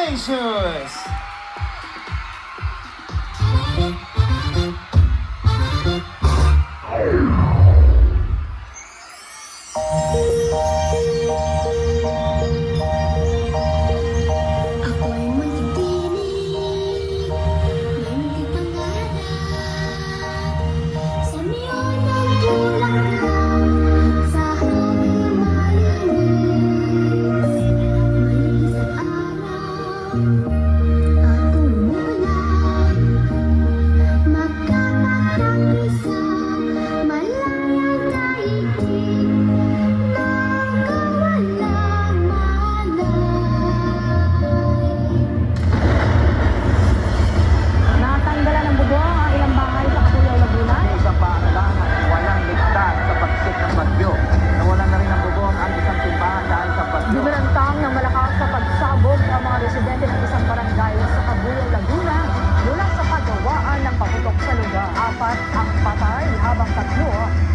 beijos!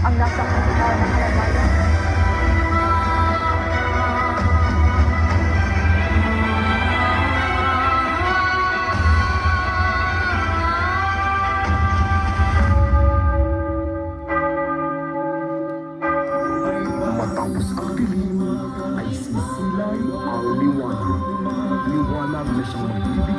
Ang nasa kritikal na kalagayan. Matapos ang dilim, ay sisilay ang liwanag. Liwanag na siyang magbibigay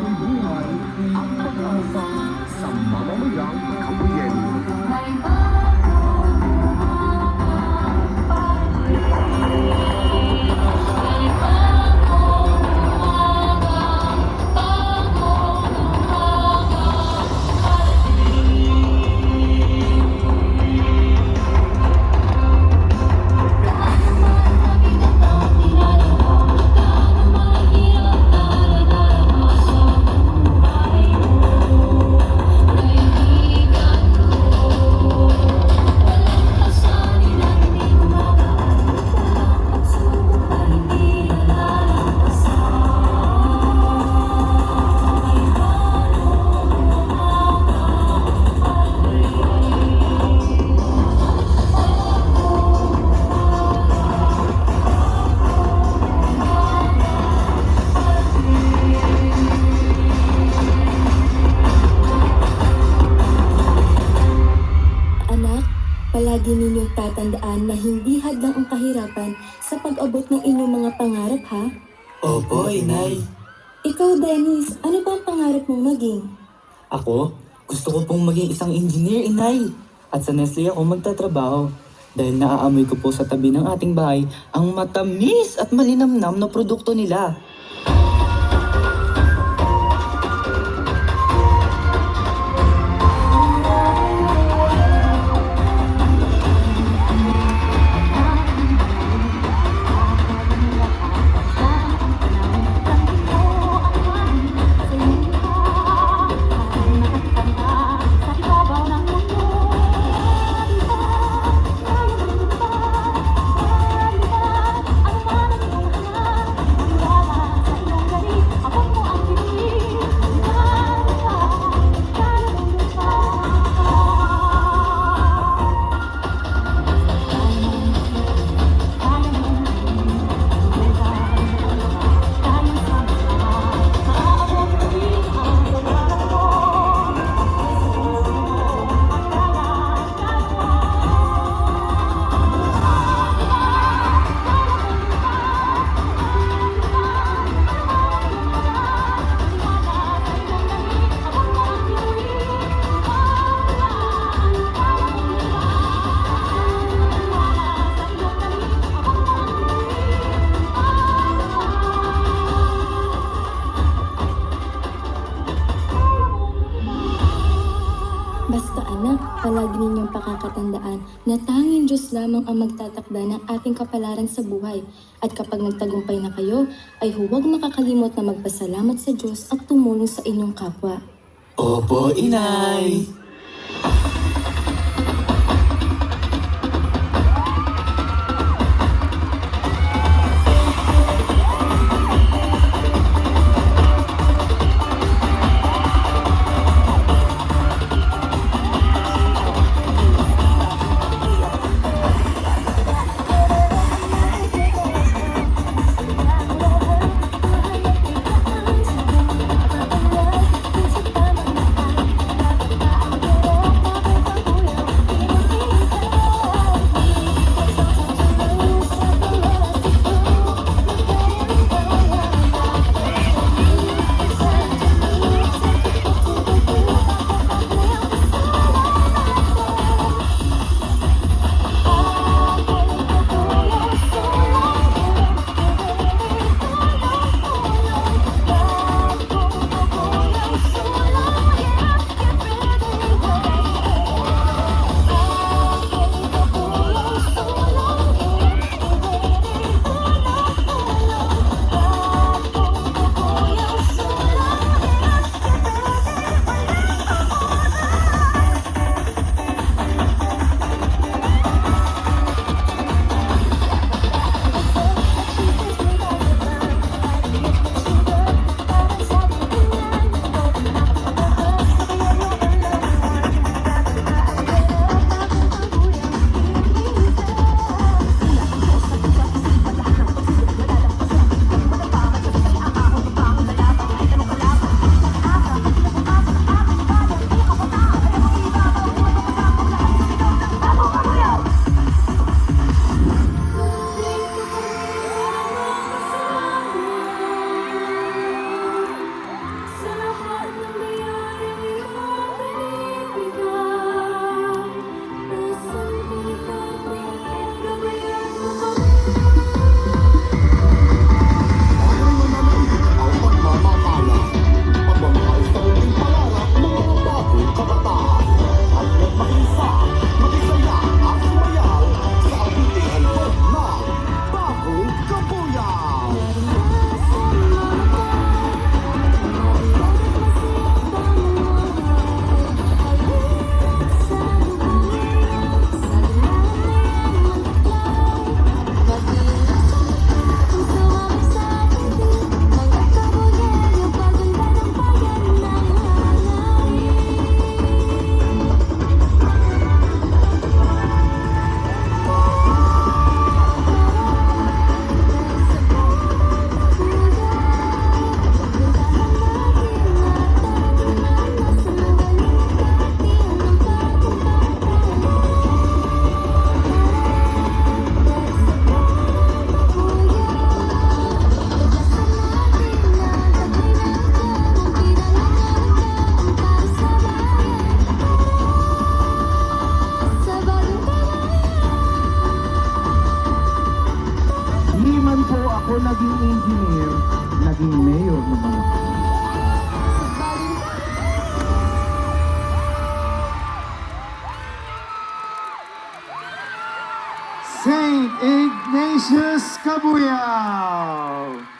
palagi ninyong tatandaan na hindi hadlang ang kahirapan sa pag-abot ng inyong mga pangarap, ha? Opo, inay. Ikaw, Dennis, ano ba ang pangarap mong maging? Ako, gusto ko pong maging isang engineer, inay. At sa Nestle ako magtatrabaho. Dahil naaamoy ko po sa tabi ng ating bahay ang matamis at malinamnam na produkto nila. Ninyong pakakatandaan na tanging Diyos lamang ang magtatakda ng ating kapalaran sa buhay. At kapag nagtagumpay na kayo, ay huwag makakalimot na magpasalamat sa Diyos at tumulong sa inyong kapwa. Opo, inay. Saint Ignatius Cabuyal.